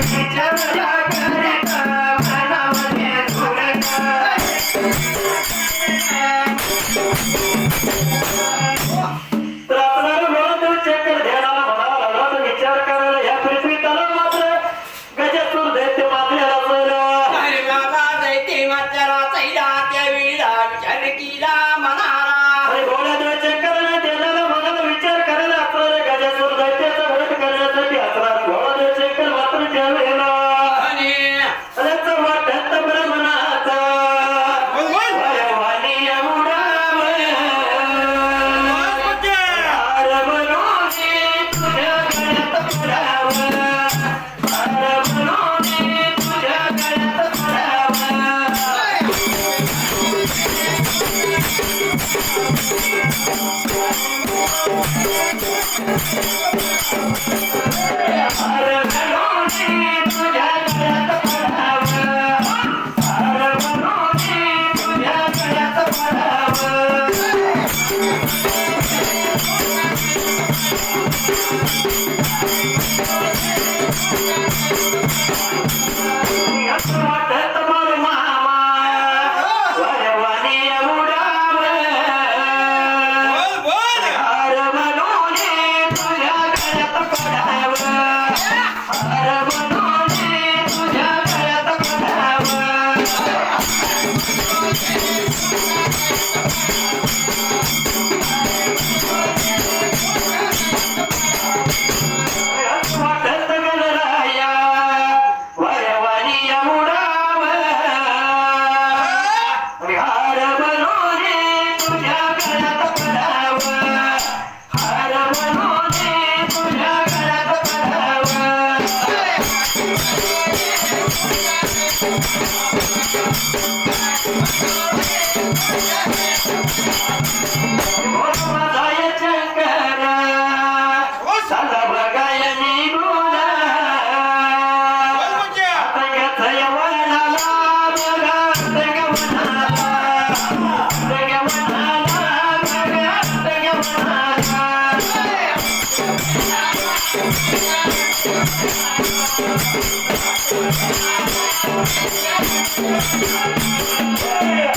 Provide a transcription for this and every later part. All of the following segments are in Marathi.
Yeah. Yeah,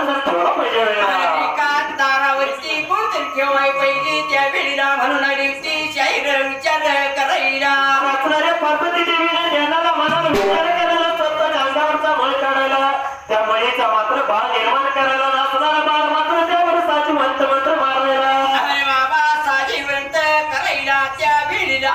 तसंच ठेवला पाहिजे कान दारावरती कोणतरी ठेवाय पाहिजे. त्या वेळीला म्हणून दिवशी शाहीर विचार करायला. वाचणाऱ्या पार्वती देवीला ज्ञानाला मनाला विचार करायला स्वतःच्या अंगावरचा मळ काढायला. त्या मळीचा मात्र बाळ निर्माण करायला नाचणारा बाळ मात्र त्यावर साची मंत्र मंत्र मारायला. अरे बाबा साजीवंत करायला त्या वेळीला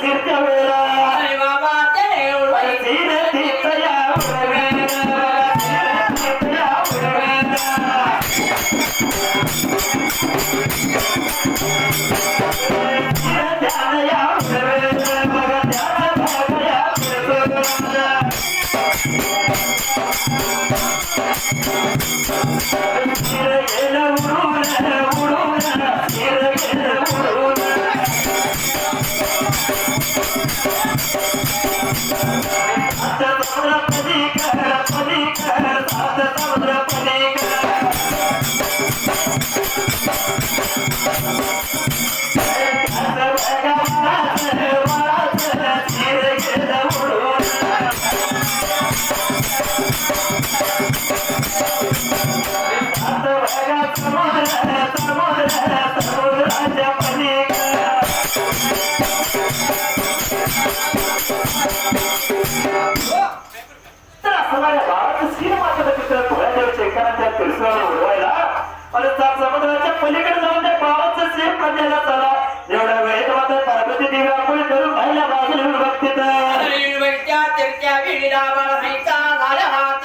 సిద్ధవేరా బాబా దేవుడు తీర తీర్థయా पलीकडे जाऊन त्या पार्वती देवी आपण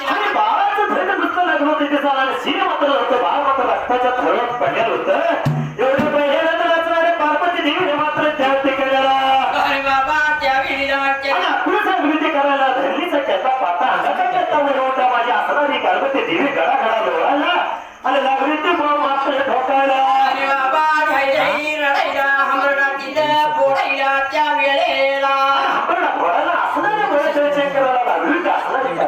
आणि बाळाचं धरण नुसतं लग्न होतं तिथे चालणार सिनेमात्र होतं बाळ मात्र रक्ताच्या थोड्यात पडलेलं होतं. एवढं पहिल्याला तर असणारे पार्वती देवी मात्र त्या ठिकाणाला. बाबा त्या विणीला आपण करायला धरणीचा चेता पाता अंगाचा चेता वळवता माझी असणारी गर्भते देवी घडाघडा लोळायला. आणि लागली ते मात्र ठोकायला. त्या वेळेला. असणारे करायला लागली.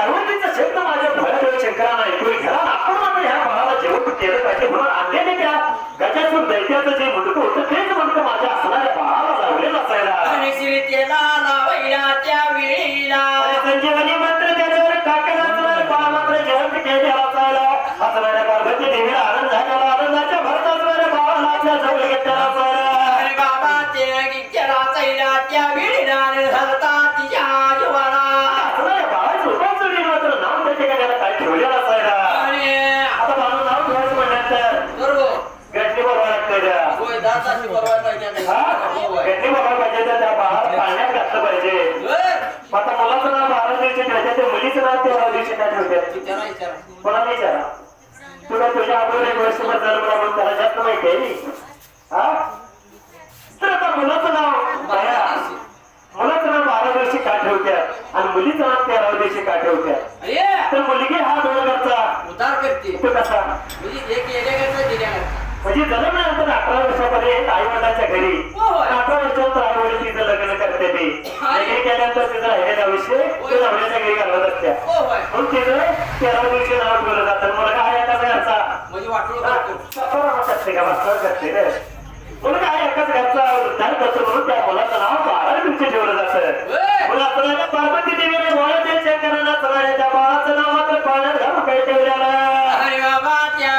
तेव्हा शब्द माझ्या भयादेव शंकरांना ऐकून घ्या. आपण मात्र ह्या बाळाला जेवण केलं पाहिजे म्हणून आणलेले त्या गजासून दैत्याचं जे मुंडकं होतं तेच मुंडकं माझ्या असणाऱ्या बाळाला लावलेलं असायला. लावायला त्या वेळेला आणि संजीवनी मंत्र त्याच्यावर टाकला असणार बाळ मात्र जिवंत असायला. असणाऱ्या पार्वती देवीला आनंद झालेला आनंदाच्या भरत असणाऱ्या बाळाला आपल्या जवळ घेतलेला असायला. बाबा ते त्या वेळेला घालता तिच्या जीवाला असणाऱ्या बाळाचं उपासनी मात्र नाव त्याच्या गाण्याला काय ठेवलेलं असायला आणि आता माझं नाव ठेवायचं म्हणण्यात बरोबर गटली बरोबर लागतंय त्या. होय दादाची बरोबर पाहिजे हा? होय. गटली बरोबर पाहिजे तर त्या बाळाला पाळण्यात बर. आता मुलाचं नाव बारा दिवशी ठेवायचं ते मुलीचं नाव तेरा दिवशी काय ठेवतात विचारा विचारा. तुला तुझ्या अगोदर एक वर्षभर जन्मला म्हणून त्याला जास्त माहिती आहे? हा? तर आता मुलाचं नाव बाया. मुलाचं नाव बारा दिवशी का ठेवत्यात आणि मुलीचं नाव तेरा दिवशी का ठेवत्यात अरे तर मुलगी हा दोन घरचा. उद्धार करते. तो कसा? म्हणजे जन्मल्यानंतर अठरा वर्षापर्यंत आई वडिलांच्या घरी होय. अठरा वर्षानंतर आई वडील तिचं लग्न करते ते लग्न केल्यानंतर तिचं राहिलेलं विषय नवऱ्याच्या घरी घालवत असत्या म्हणून तिचं तेरा दिवशी नाव ठेवलं जातं मला काय एकाच घरचा म्हणजे वाटलं करते का भास्कर करते रे एकाच घरचा उद्धार करतो म्हणून त्या मुलाचं नाव बारा दिवशी ठेवलं जातं होय. पार्वती देवीने त्या बाळाचं नाव मात्र पाण्यात घालून काही अरे बाबा त्या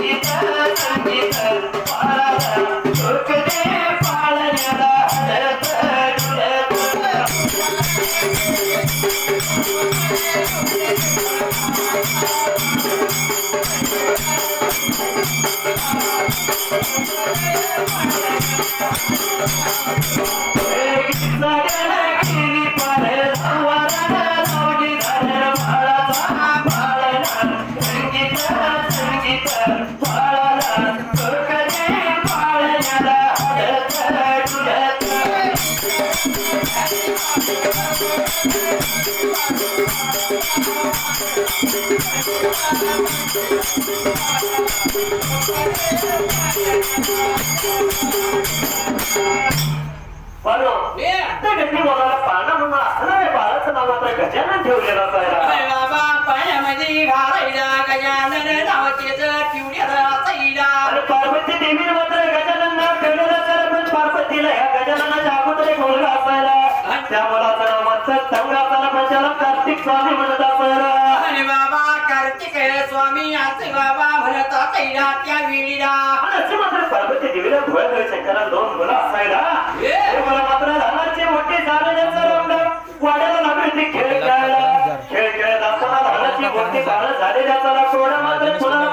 वेळेला बरोबर त्या गट्टी बोलायला पाळणा म्हणून असणाऱ्या बाळाचं नाव मात्र गजानन ठेवलेलं असायला. बाबा पाण्यामध्ये घालायला गजानन नावाचेच पिवड्याला चैला आणि पार्वती देवीने मात्र गजानन नाव ठेवलेलं असायला पण पार्वतीला ह्या गजाननाच्या अगोदर एक मुलगा असायला. त्या मुलाचं नाव असायला पण त्याला कार्तिक स्वामी म्हणत असायला अरे बाबा कार्तिक स्वामी आचे बाबा म्हणता चैला त्या वेळीला आणि असे मात्र पार्वती देवीला भोळ्या शंकरा दोन मुलं असायला. ए! हे मला मात्र लहानाचे मोठे झालेल्याचं रंग वाड्याला लागले ते खेळ खेळायला. खेळ खेळत असताना लहानाची मोठी बाळ झालेल्याचा कोणा मात्र कुणाला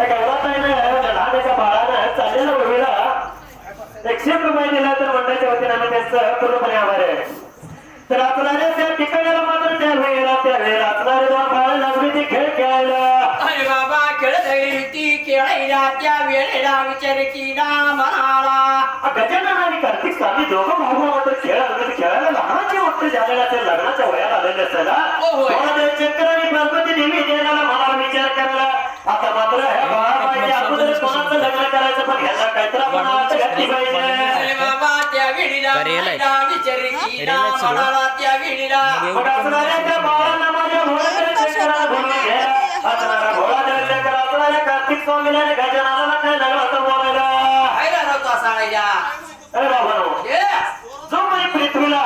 त्या गौरात लहान बाळानं चाललेल्या मुलीला एकशे रुपये दिला तर मंडळाच्या वतीने आम्ही त्यांचं पूर्णपणे आभार आहे. तर असणाऱ्या त्या ठिकाणाला मात्र त्या वेळेला त्या वेळेला असणारे बाळ लागले ते खेळ खेळायला. अरे बाबा खेळत ती खेळायला त्या वेळेला विचार केला म्हणाला गजानन आणि कार्तिक स्वामी दोघं भाऊ मात्र खेळ आले खेळायला लहानाचे मोठे झालेला ते लग्नाच्या वयाला आलेले असताना हो, होय. महादेव चक्र आणि पार्वती देवी देण्याला मला विचार करला आता मात्र ह्या बाळाबाईच्या अगोदर कोणाचं लग्न करायचं पण ह्याला काहीतरी आपण हात घातली अरे पाहिजे बाबा त्या वेळेला करेलाय. महिला विचार केला म्हणाला त्या वेळेला मग असणाऱ्या त्या बाळांना माझ्या भोळादेव चक्राला बोलून घ्या कार्तिक स्वामीला आणि गजाननाला काय लागलं असं बोलायला? खायला नव्हता साळायला अरे बाबा ए, जो म्हणजे पृथ्वीला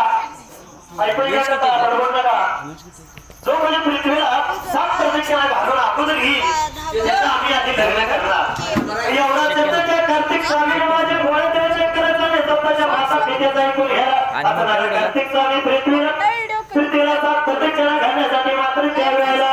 ऐकून घ्या का आता? बरोबर नका जो म्हणजे पृथ्वीला सात प्रदक्षिणा घालून अगोदर त्याचं आम्ही आधी लग्न करणार. एवढा त्याचं त्या कार्तिक स्वामीने माझ्या गोळ्या द्यायचे करायचं नाही स्वतःच्या पित्याचं ऐकून घ्या. आता कार्तिक स्वामी पृथ्वीला पृथ्वीला सात प्रदक्षिणा घालण्यासाठी मात्र त्या वेळेला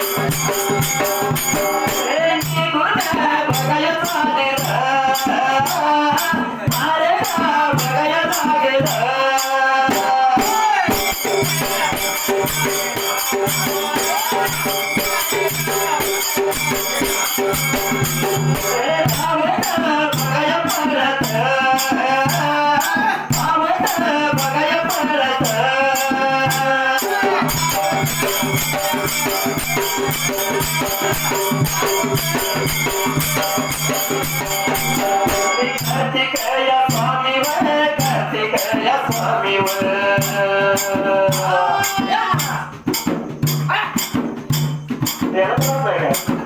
বাইরে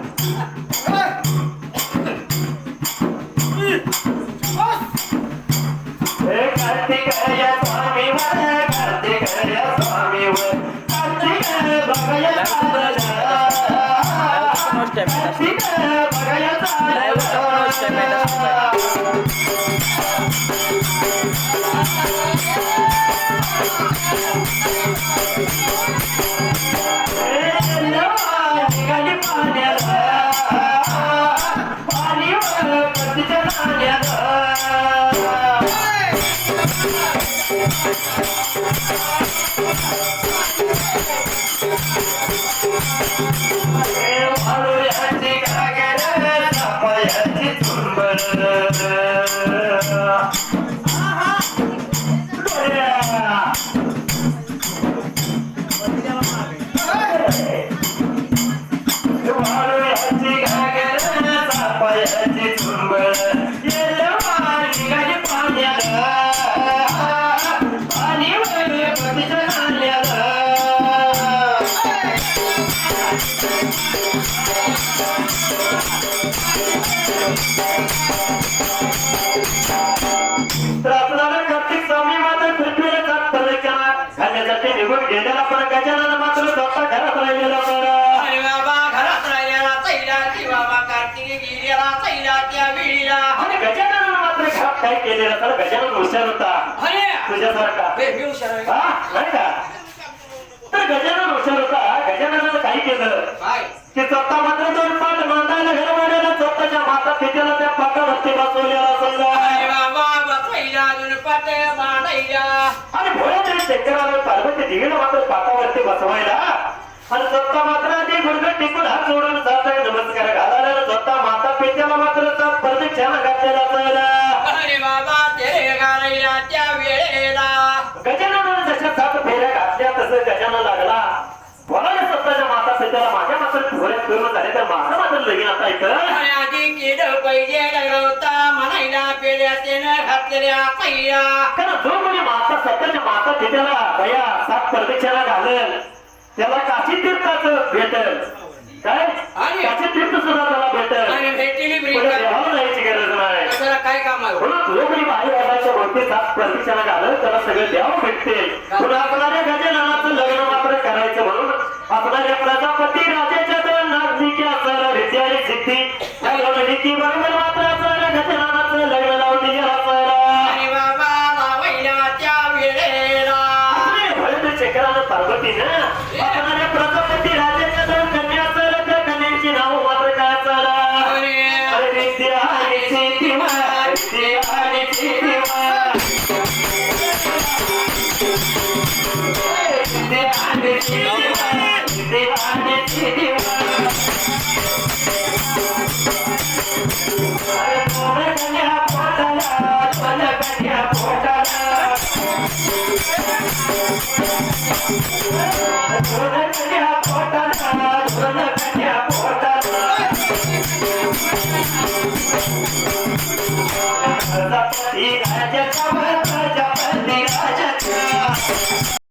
गेलेला चैला त्या वेळीला. आणि गजानन मात्र घरात काय केलेलं तर गजानन हुशार होता. अरे! तुझ्यासारखा. हे मी हुशार आहे. हा? नाही का? तर गजानन हुशार होता. गजाननानं काय केलं काय? की स्वतः मात्र दोन पाठ मांडायला घर मांडायला स्वतःच्या माता पित्याला त्या पाकावरती बसवलेला समजा अरे बाबा बसवायला अजून पाट मांडायला. आणि भोळ्याच्या शंकराला पार्वती देवीला मात्र पाकावरती बसवायला. आणि स्वतः मात्र आधी गुडघट टिकून हात जोडून जात नमस्कार घालायला स्वतः माता पित्याला मात्र सात प्रदक्षिणा घातलेला अरे बाबा ते घालायला त्या वेळेला. जशा सात फेऱ्या घातल्या तसं गजानन लागला. बोलायला स्वतःच्या माता पित्याला माझ्या मात्र झाले तर माझं लगीन आता इथं. आणि आधी केलं पाहिजे लागला होता म्हणायला पेड्या त्यानं घातलेल्या चैला कारण जो कोणी माता स्वतःच्या माता पित्याला बया सात प्रदक्षिणा घालेल त्याला काशी तीर्थाचं भेटल. काय? आणि- काशी तीर्थ सुद्धा त्याला भेटल. जायची गरज नाही. काय काम आहे? म्हणून जो कोणी बाहेर घालायच्या वरती सात प्रदक्षिणा घालत त्याला सगळं द्यावं भेटते पुन्हा आपणाऱ्या गजाननाचं लग्न मात्र करायचं म्हणून आपणाऱ्या प्रजापती राजाच्या दोन नागरिकी असणारा आणि सिद्धी. या दोन रीती बरोबर मात्र असणाऱ्या गजाननाचं लग्न लावून चक्रानं पार्वतीनं आपणाऱ्या प्रजापती प्रजापती राजाचा प्रजापती राजाचा